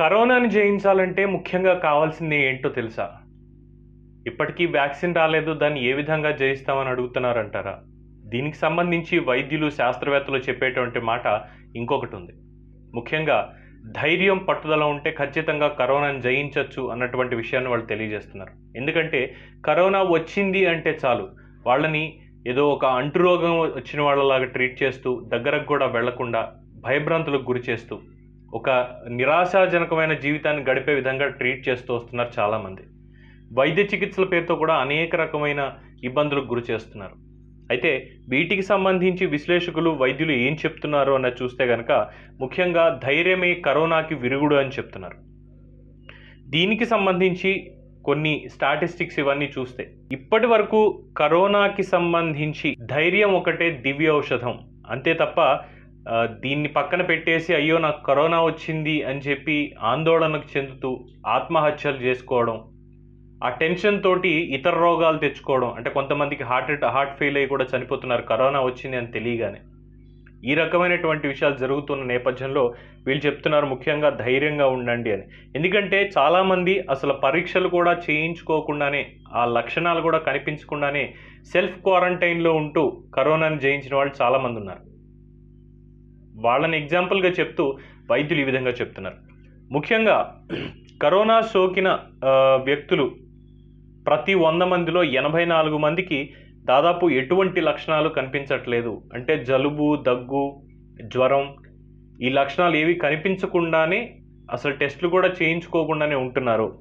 కరోనాని జయించాలంటే ముఖ్యంగా కావాల్సింది ఏంటో తెలుసా? ఇప్పటికీ వ్యాక్సిన్ రాలేదు దాన్ని ఏ విధంగా జయిస్తామని అడుగుతున్నారంటారా? దీనికి సంబంధించి వైద్యులు శాస్త్రవేత్తలు చెప్పేటువంటి మాట ఇంకొకటి ఉంది. ముఖ్యంగా ధైర్యం పట్టుదల ఉంటే ఖచ్చితంగా కరోనాను జయించవచ్చు అన్నటువంటి విషయాన్ని వాళ్ళు తెలియజేస్తున్నారు. ఎందుకంటే కరోనా వచ్చింది అంటే చాలు. వాళ్ళని ఏదో ఒక అంటురోగం వచ్చిన వాళ్ళలాగా ట్రీట్ చేస్తూ దగ్గరకు కూడా వెళ్ళకుండా భయభ్రాంతులకు గురి చేస్తూ ఒక నిరాశాజనకమైన జీవితాన్ని గడిపే విధంగా ట్రీట్ చేస్తూ వస్తున్నారు చాలామంది. వైద్య చికిత్సల పేరుతో కూడా అనేక రకమైన ఇబ్బందులకు గురి చేస్తున్నారు. అయితే వీటికి సంబంధించి విశ్లేషకులు వైద్యులు ఏం చెప్తున్నారు అన్నది చూస్తే కనుక ముఖ్యంగా ధైర్యమే కరోనాకి విరుగుడు అని చెప్తున్నారు. దీనికి సంబంధించి కొన్ని స్టాటిస్టిక్స్ ఇవన్నీ చూస్తే ఇప్పటి వరకు కరోనాకి సంబంధించి ధైర్యం ఒకటే దివ్య ఔషధం. అంతే తప్ప దీన్ని పక్కన పెట్టేసి అయ్యో నాకు కరోనా వచ్చింది అని చెప్పి ఆందోళనకు చెందుతూ ఆత్మహత్యలు చేసుకోవడం ఆ టెన్షన్ తోటి ఇతర రోగాలు తెచ్చుకోవడం అంటే కొంతమందికి హార్ట్ హార్ట్ ఫెయిల్ అయ్యి కూడా చనిపోతున్నారు కరోనా వచ్చింది అని తెలియగానే. ఈ రకమైనటువంటి విషయాలు జరుగుతున్న నేపథ్యంలో వీళ్ళు చెప్తున్నారు ముఖ్యంగా ధైర్యంగా ఉండండి అని. ఎందుకంటే చాలామంది అసలు పరీక్షలు కూడా చేయించుకోకుండానే ఆ లక్షణాలు కూడా కనిపించకుండానే సెల్ఫ్ క్వారంటైన్లో ఉంటూ కరోనాను జయించిన వాళ్ళు చాలామంది ఉన్నారు. వాళ్ళని ఎగ్జాంపుల్గా చెప్తూ వైద్యులు ఈ విధంగా చెప్తున్నారు. ముఖ్యంగా కరోనా సోకిన వ్యక్తులు ప్రతి వంద మందిలో ఎనభై నాలుగు మందికి దాదాపు ఎటువంటి లక్షణాలు కనిపించట్లేదు. అంటే జలుబు దగ్గు జ్వరం ఈ లక్షణాలు ఏవి కనిపించకుండానే అసలు టెస్టులు కూడా చేయించుకోకుండానే ఉంటున్నారు.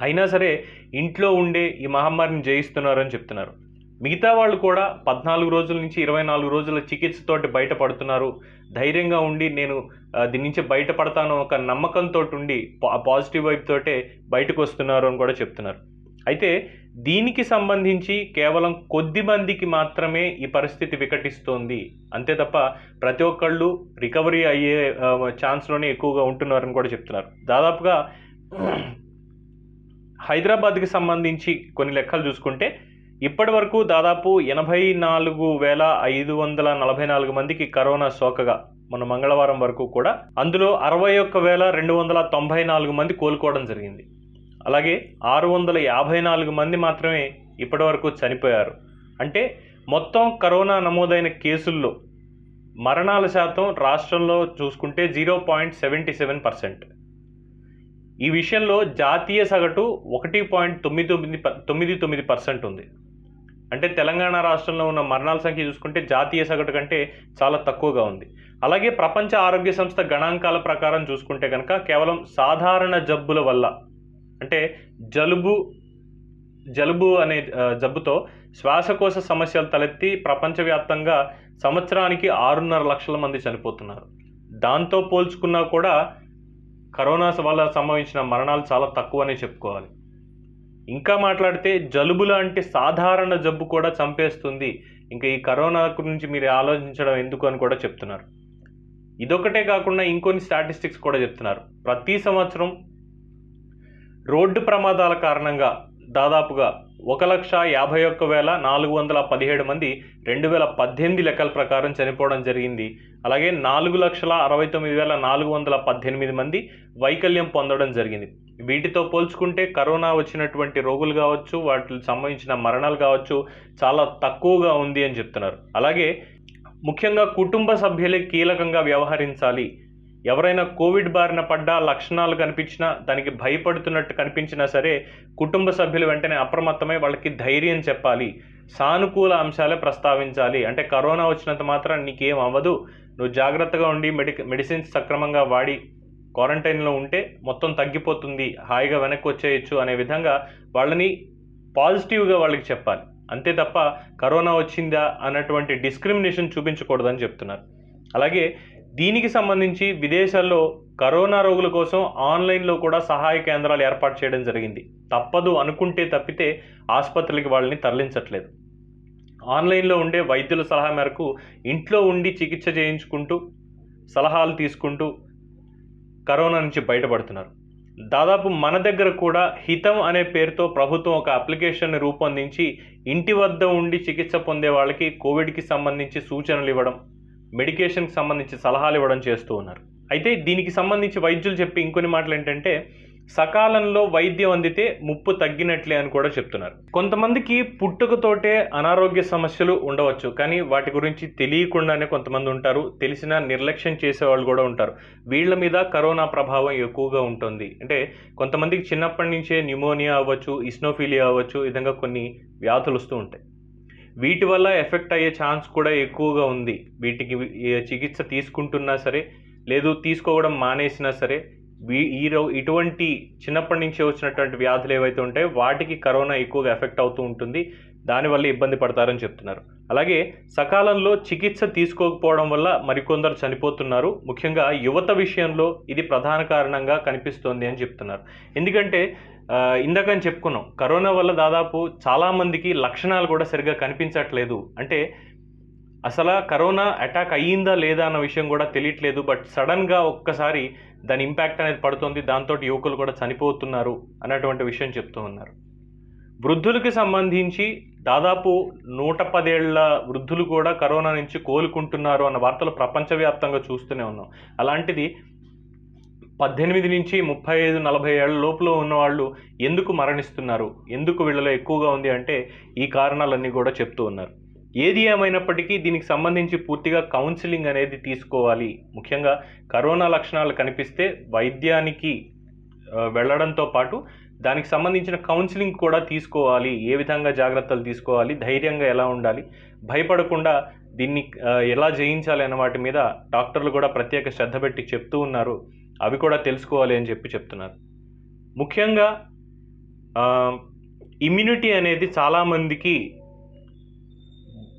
అయినా సరే ఇంట్లో ఉండే ఈ మహమ్మారిని జయిస్తున్నారని చెప్తున్నారు. మిగతా వాళ్ళు కూడా పద్నాలుగు రోజుల నుంచి ఇరవై నాలుగు రోజుల చికిత్సతోటి బయటపడుతున్నారు. ధైర్యంగా ఉండి నేను దీని నుంచి బయటపడతాను ఒక నమ్మకంతో ఉండి పా- పాజిటివ్ వైపు తోటే బయటకు వస్తున్నారు అని కూడా చెప్తున్నారు. అయితే దీనికి సంబంధించి కేవలం కొద్ది మందికి మాత్రమే ఈ పరిస్థితి వికటిస్తోంది. అంతే తప్ప ప్రతి ఒక్కళ్ళు రికవరీ అయ్యే ఛాన్స్లోనే ఎక్కువగా ఉంటున్నారని కూడా చెప్తున్నారు. దాదాపుగా హైదరాబాద్కి సంబంధించి కొన్ని లెక్కలు చూసుకుంటే ఇప్పటి వరకు దాదాపు ఎనభై నాలుగు వేల ఐదు వందల నలభై నాలుగు మందికి కరోనా సోకగా మన మంగళవారం వరకు కూడా. అందులో అరవై ఒక్క వేల రెండు వందల తొంభై నాలుగు మంది కోలుకోవడం జరిగింది. అలాగే ఆరు వందల యాభై నాలుగు మంది మాత్రమే ఇప్పటివరకు చనిపోయారు. అంటే మొత్తం కరోనా నమోదైన కేసుల్లో మరణాల శాతం రాష్ట్రంలో చూసుకుంటే zero point seventy seven percent. ఈ విషయంలో జాతీయ సగటు ఒకటి పాయింట్ తొమ్మిది తొమ్మిది ప- తొమ్మిది తొమ్మిది పర్సెంట్ ఉంది. అంటే తెలంగాణ రాష్ట్రంలో ఉన్న మరణాల సంఖ్య చూసుకుంటే జాతీయ సగటు కంటే చాలా తక్కువగా ఉంది. అలాగే ప్రపంచ ఆరోగ్య సంస్థ గణాంకాల ప్రకారం చూసుకుంటే కనుక కేవలం సాధారణ జబ్బుల వల్ల అంటే జలుబు జలుబు అనే జబ్బుతో శ్వాసకోశ సమస్యలు తలెత్తి ప్రపంచవ్యాప్తంగా సంవత్సరానికి ఆరున్నర లక్షల మంది చనిపోతున్నారు. దాంతో పోల్చుకున్నా కూడా కరోనా వల్ల సంభవించిన మరణాలు చాలా తక్కువనే చెప్పుకోవాలి. ఇంకా మాట్లాడితే జలుబు లాంటి సాధారణ జబ్బు కూడా చంపేస్తుంది. ఇంకా ఈ కరోనా గురించి మీరు ఆలోచించడం ఎందుకు అని కూడా చెప్తున్నారు. ఇదొకటే కాకుండా ఇంకొన్ని స్టాటిస్టిక్స్ కూడా చెప్తున్నారు. ప్రతి సంవత్సరం రోడ్డు ప్రమాదాల కారణంగా దాదాపుగా ఒక లక్ష యాభై ఒక్క వేల నాలుగు వందల పదిహేడు మంది రెండు వేల పద్దెనిమిది లెక్కల ప్రకారం చనిపోవడం జరిగింది. అలాగే నాలుగు లక్షల అరవై తొమ్మిది వేల నాలుగు వందల పద్దెనిమిది మంది వైకల్యం పొందడం జరిగింది. వీటితో పోల్చుకుంటే కరోనా వచ్చినటువంటి రోగులు కావచ్చు వాటికి సంబంధించిన మరణాలు కావచ్చు చాలా తక్కువగా ఉంది అని చెప్తున్నారు. అలాగే ముఖ్యంగా కుటుంబ సభ్యులే కీలకంగా వ్యవహరించాలి. ఎవరైనా కోవిడ్ బారిన పడ్డా లక్షణాలు కనిపించినా దానికి భయపడుతున్నట్టు కనిపించినా సరే కుటుంబ సభ్యులు వెంటనే అప్రమత్తమై వాళ్ళకి ధైర్యం చెప్పాలి. సానుకూల అంశాలే ప్రస్తావించాలి. అంటే కరోనా వచ్చినంత మాత్రం నీకేం అవ్వదు. నువ్వు జాగ్రత్తగా ఉండి మెడి మెడిసిన్స్ సక్రమంగా వాడి క్వారంటైన్లో ఉంటే మొత్తం తగ్గిపోతుంది హాయిగా వెనక్కి వచ్చేయచ్చు అనే విధంగా వాళ్ళని పాజిటివ్గా వాళ్ళకి చెప్పాలి. అంతే తప్ప కరోనా వచ్చిందా అన్నటువంటి డిస్క్రిమినేషన్ చూపించకూడదని చెప్తున్నారు. అలాగే దీనికి సంబంధించి విదేశాల్లో కరోనా రోగుల కోసం ఆన్లైన్లో కూడా సహాయ కేంద్రాలు ఏర్పాటు చేయడం జరిగింది. తప్పదు అనుకుంటే తప్పితే ఆసుపత్రులకి వాళ్ళని తరలించట్లేదు. ఆన్లైన్లో ఉండే వైద్యుల సలహా మేరకు ఇంట్లో ఉండి చికిత్స చేయించుకుంటూ సలహాలు తీసుకుంటూ కరోనా నుంచి బయటపడుతున్నారు. దాదాపు మన దగ్గర కూడా హితం అనే పేరుతో ప్రభుత్వం ఒక అప్లికేషన్ రూపొందించి ఇంటి వద్ద ఉండి చికిత్స పొందే వాళ్ళకి కోవిడ్కి సంబంధించి సూచనలు ఇవ్వడం మెడికేషన్కి సంబంధించి సలహాలు ఇవ్వడం చేస్తూ ఉన్నారు. అయితే దీనికి సంబంధించి వైద్యులు చెప్పి ఇంకొన్ని మాటలు ఏంటంటే సకాలంలో వైద్యం అందితే ముప్పు తగ్గినట్లే అని కూడా చెప్తున్నారు. కొంతమందికి పుట్టుకతోటే అనారోగ్య సమస్యలు ఉండవచ్చు కానీ వాటి గురించి తెలియకుండానే కొంతమంది ఉంటారు. తెలిసిన నిర్లక్ష్యం చేసే వాళ్ళు కూడా ఉంటారు. వీళ్ళ మీద కరోనా ప్రభావం ఎక్కువగా ఉంటుంది. అంటే కొంతమందికి చిన్నప్పటి నుంచే న్యూమోనియా అవ్వచ్చు ఇస్నోఫీలియా అవ్వచ్చు విధంగా కొన్ని వ్యాధులు వస్తూ ఉంటాయి. వీటి వల్ల ఎఫెక్ట్ అయ్యే ఛాన్స్ కూడా ఎక్కువగా ఉంది. వీటికి చికిత్స తీసుకుంటున్నా సరే లేదు తీసుకోవడం మానేసినా సరే ఈ రో ఇటువంటి చిన్నప్పటి నుంచి వచ్చినటువంటి వ్యాధులు ఏవైతే ఉంటాయో వాటికి కరోనా ఎక్కువగా ఎఫెక్ట్ అవుతూ ఉంటుంది. దానివల్ల ఇబ్బంది పడతారని చెప్తున్నారు. అలాగే సకాలంలో చికిత్స తీసుకోకపోవడం వల్ల మరికొందరు చనిపోతున్నారు. ముఖ్యంగా యువత విషయంలో ఇది ప్రధాన కారణంగా కనిపిస్తోంది అని చెప్తున్నారు. ఎందుకంటే ఇందాకని చెప్పుకున్నాం. కరోనా వల్ల దాదాపు చాలామందికి లక్షణాలు కూడా సరిగ్గా కనిపించట్లేదు. అంటే అసలు కరోనా అటాక్ అయ్యిందా లేదా అన్న విషయం కూడా తెలియట్లేదు బట్ సడన్గా ఒక్కసారి దాని ఇంపాక్ట్ అనేది పడుతుంది దాంతో యువకులు కూడా చనిపోతున్నారు అన్నటువంటి విషయం చెప్తూ ఉన్నారు. వృద్ధులకి సంబంధించి దాదాపు నూట పదేళ్ళ వృద్ధులు కూడా కరోనా నుంచి కోలుకుంటున్నారు అన్న వార్తలు ప్రపంచవ్యాప్తంగా చూస్తూనే ఉన్నాం. అలాంటిది పద్దెనిమిది నుంచి ముప్పై ఐదు నలభై ఏళ్ళ లోపల ఉన్నవాళ్ళు ఎందుకు మరణిస్తున్నారు? ఎందుకు వీళ్ళలో ఎక్కువగా ఉంది అంటే ఈ కారణాలన్నీ కూడా చెప్తూ ఉన్నారు. ఏది ఏమైనప్పటికీ దీనికి సంబంధించి పూర్తిగా కౌన్సిలింగ్ అనేది తీసుకోవాలి. ముఖ్యంగా కరోనా లక్షణాలు కనిపిస్తే వైద్యానికి వెళ్ళడంతో పాటు దానికి సంబంధించిన కౌన్సిలింగ్ కూడా తీసుకోవాలి. ఏ విధంగా జాగ్రత్తలు తీసుకోవాలి? ధైర్యంగా ఎలా ఉండాలి? భయపడకుండా దీన్ని ఎలా జయించాలి అన్న వాటి మీద డాక్టర్లు కూడా ప్రత్యేక శ్రద్ధ పెట్టి చెప్తూ ఉన్నారు. అవి కూడా తెలుసుకోవాలి అని చెప్పి చెప్తున్నారు. ముఖ్యంగా ఇమ్యూనిటీ అనేది చాలామందికి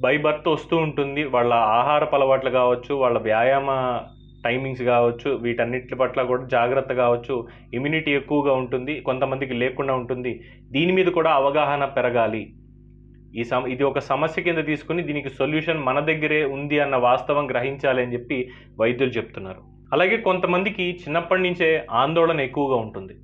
బై బర్త్ వస్తూ ఉంటుంది. వాళ్ళ ఆహారపు అలవాట్లు కావచ్చు వాళ్ళ వ్యాయామ టైమింగ్స్ కావచ్చు వీటన్నిటి పట్ల కూడా జాగ్రత్త కావచ్చు. ఇమ్యూనిటీ ఎక్కువగా ఉంటుంది కొంతమందికి లేకుండా ఉంటుంది. దీని మీద కూడా అవగాహన పెరగాలి. ఈ సమ ఇది ఒక సమస్య కింద తీసుకుని దీనికి సొల్యూషన్ మన దగ్గరే ఉంది అన్న వాస్తవం గ్రహించాలి అని చెప్పి వైద్యులు చెప్తున్నారు. అలాగే కొంతమందికి చిన్నప్పటి నుంచే ఆందోళన ఎక్కువగా ఉంటుంది.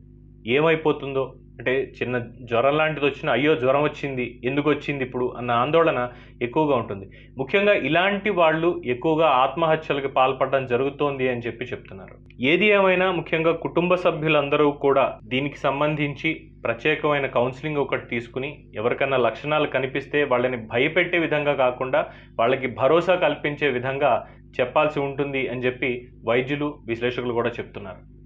ఏమైపోతుందో అంటే చిన్న జ్వరం లాంటిది వచ్చినా అయ్యో జ్వరం వచ్చింది ఎందుకు వచ్చింది ఇప్పుడు అన్న ఆందోళన ఎక్కువగా ఉంటుంది. ముఖ్యంగా ఇలాంటి వాళ్ళు ఎక్కువగా ఆత్మహత్యలకు పాల్పడడం జరుగుతోంది అని చెప్పి చెప్తున్నారు. ఏది ఏమైనా ముఖ్యంగా కుటుంబ సభ్యులందరూ కూడా దీనికి సంబంధించి ప్రత్యేకమైన కౌన్సిలింగ్ ఒకటి తీసుకుని ఎవరికన్నా లక్షణాలు కనిపిస్తే వాళ్ళని భయపెట్టే విధంగా కాకుండా వాళ్ళకి భరోసా కల్పించే విధంగా చెప్పాల్సి ఉంటుంది అని చెప్పి వైద్యులు విశ్లేషకులు కూడా చెప్తున్నారు.